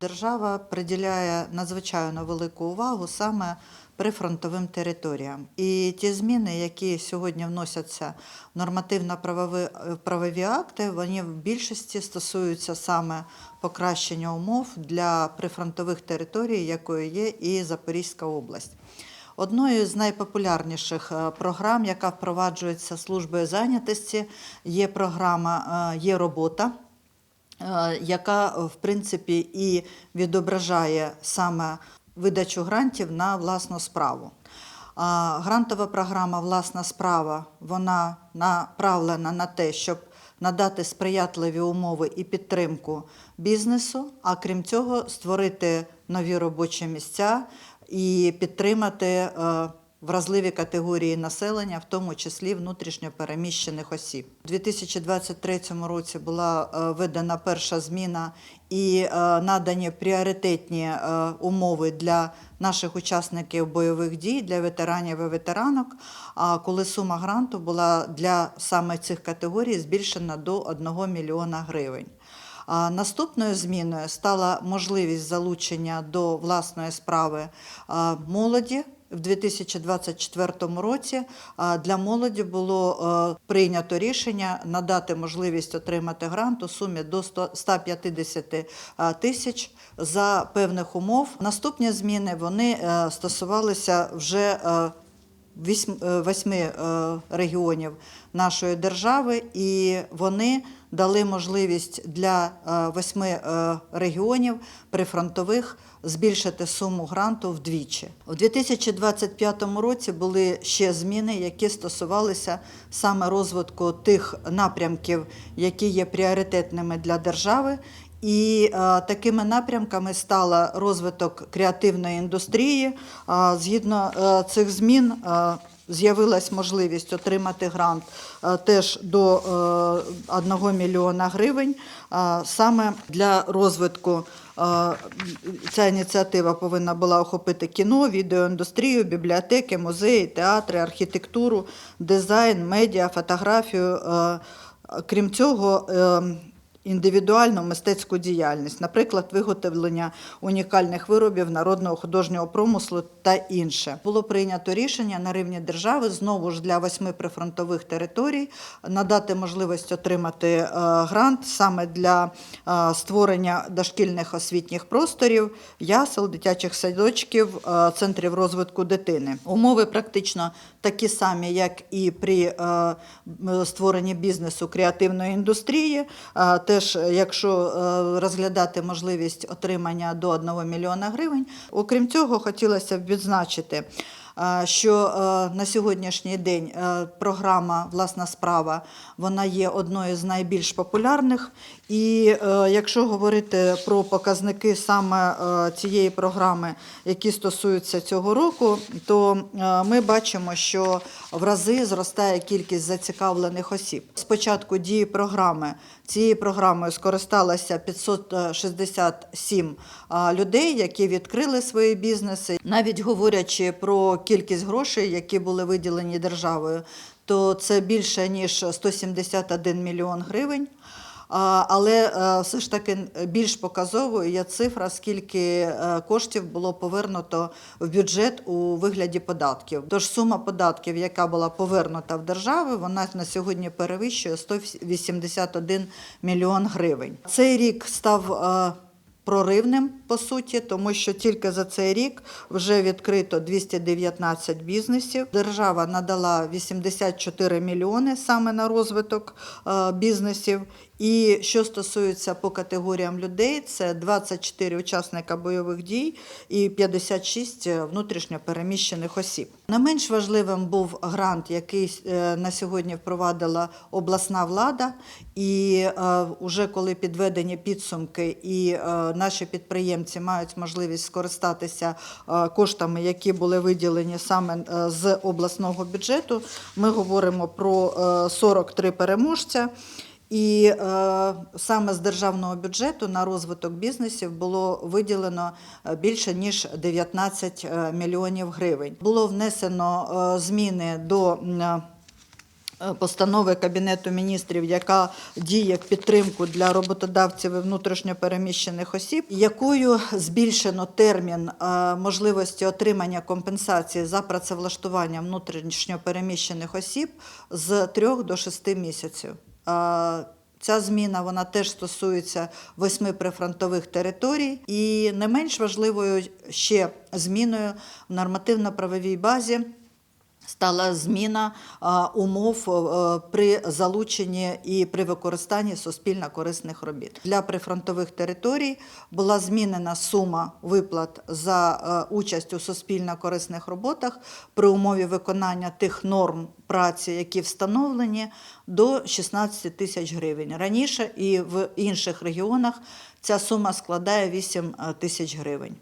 Держава приділяє надзвичайно велику увагу саме прифронтовим територіям. І ті зміни, які сьогодні вносяться в нормативно-правові правові акти, вони в більшості стосуються саме покращення умов для прифронтових територій, якою є і Запорізька область. Одною з найпопулярніших е, програм, яка впроваджується службою зайнятості, є програма е, Є робота е, яка е, в принципі і відображає саме видачу грантів на власну справу. Грантова програма Власна справа вона направлена на те, щоб надати сприятливі умови і підтримку бізнесу, а крім цього, створити нові робочі місця і підтримати е, вразливі категорії населення, в тому числі внутрішньо переміщених осіб. У 2023 році була е, введена перша зміна і е, надані пріоритетні е, умови для наших учасників бойових дій, для ветеранів і ветеранок. А коли сума гранту була для саме цих категорій збільшена до 1 мільйона гривень. Наступною зміною стала можливість залучення до власної справи молоді. В 2024 році для молоді було е, прийнято рішення надати можливість отримати грант у сумі до 150 е, тисяч за певних умов. Наступні зміни вони е, стосувалися вже восьми е, регіонів нашої держави, і вони дали можливість для е, восьми е, регіонів прифронтових збільшити суму гранту вдвічі. У 2025 році були ще зміни, які стосувалися саме розвитку тих напрямків, які є пріоритетними для держави. І е, такими напрямками стала розвиток креативної індустрії. Е, згідно е, цих змін з'явилась можливість отримати грант теж до е, 1 мільйона гривень саме для розвитку. Ця ініціатива повинна була охопити кіно, відеоіндустрію, бібліотеки, музеї, театри, архітектуру, дизайн, медіа, фотографію. Крім цього, е, індивідуальну мистецьку діяльність, наприклад, виготовлення унікальних виробів народного художнього промислу та інше. Було прийнято рішення на рівні держави знову ж для восьми прифронтових територій надати можливість отримати е, грант саме для е, створення дошкільних освітніх просторів, ясел, дитячих садочків, е, центрів розвитку дитини. Умови практично такі самі, як і при створенні бізнесу креативної індустрії. Теж, якщо е, розглядати можливість отримання до 1 мільйона гривень. Окрім цього, хотілося б відзначити. Що е, на сьогоднішній день е, програма Власна справа вона є одною з найбільш популярних. І е, якщо говорити про показники саме цієї програми, які стосуються цього року, то ми бачимо, що в рази зростає кількість зацікавлених осіб. З початку дії програми цією програмою скористалося 567 а, людей, які відкрили свої бізнеси. Навіть говорячи про кількість грошей, які були виділені державою, то це більше ніж 171 мільйон гривень. Але е, все ж таки більш показовою є цифра, скільки е, коштів було повернуто в бюджет у вигляді податків. Тож сума податків, яка була повернута в державу, вона на сьогодні перевищує 181 мільйон гривень. Цей рік став е, проривним по суті, тому що тільки за цей рік вже відкрито 219 бізнесів. Держава надала 84 мільйони саме на розвиток е, бізнесів. І що стосується по категоріям людей, це 24 учасника бойових дій і 56 внутрішньо переміщених осіб. Не менш важливим був грант, який е, на сьогодні впровадила обласна влада. І е, уже коли підведені підсумки, і е, наші підприємці мають можливість скористатися е, коштами, які були виділені саме е, з обласного бюджету, ми говоримо про е, 43 переможця. І е, саме з державного бюджету на розвиток бізнесів було виділено е, більше ніж 19 е, мільйонів гривень. Було внесено е, зміни до е, постанови Кабінету міністрів, яка діє в підтримку для роботодавців і внутрішньопереміщених осіб, якою збільшено термін е, можливості отримання компенсації за працевлаштування внутрішньопереміщених осіб з 3 до 6 місяців. Е, Ця зміна вона теж стосується восьми прифронтових територій, і не менш важливою ще зміною в нормативно-правовій базі стала зміна умов е, при залученні і при використанні суспільно корисних робіт. Для прифронтових територій була змінена сума виплат за е, участь у суспільно корисних роботах при умові виконання тих норм праці, які встановлені, до 16 тисяч гривень. Раніше і в інших регіонах ця сума складає 8 тисяч гривень.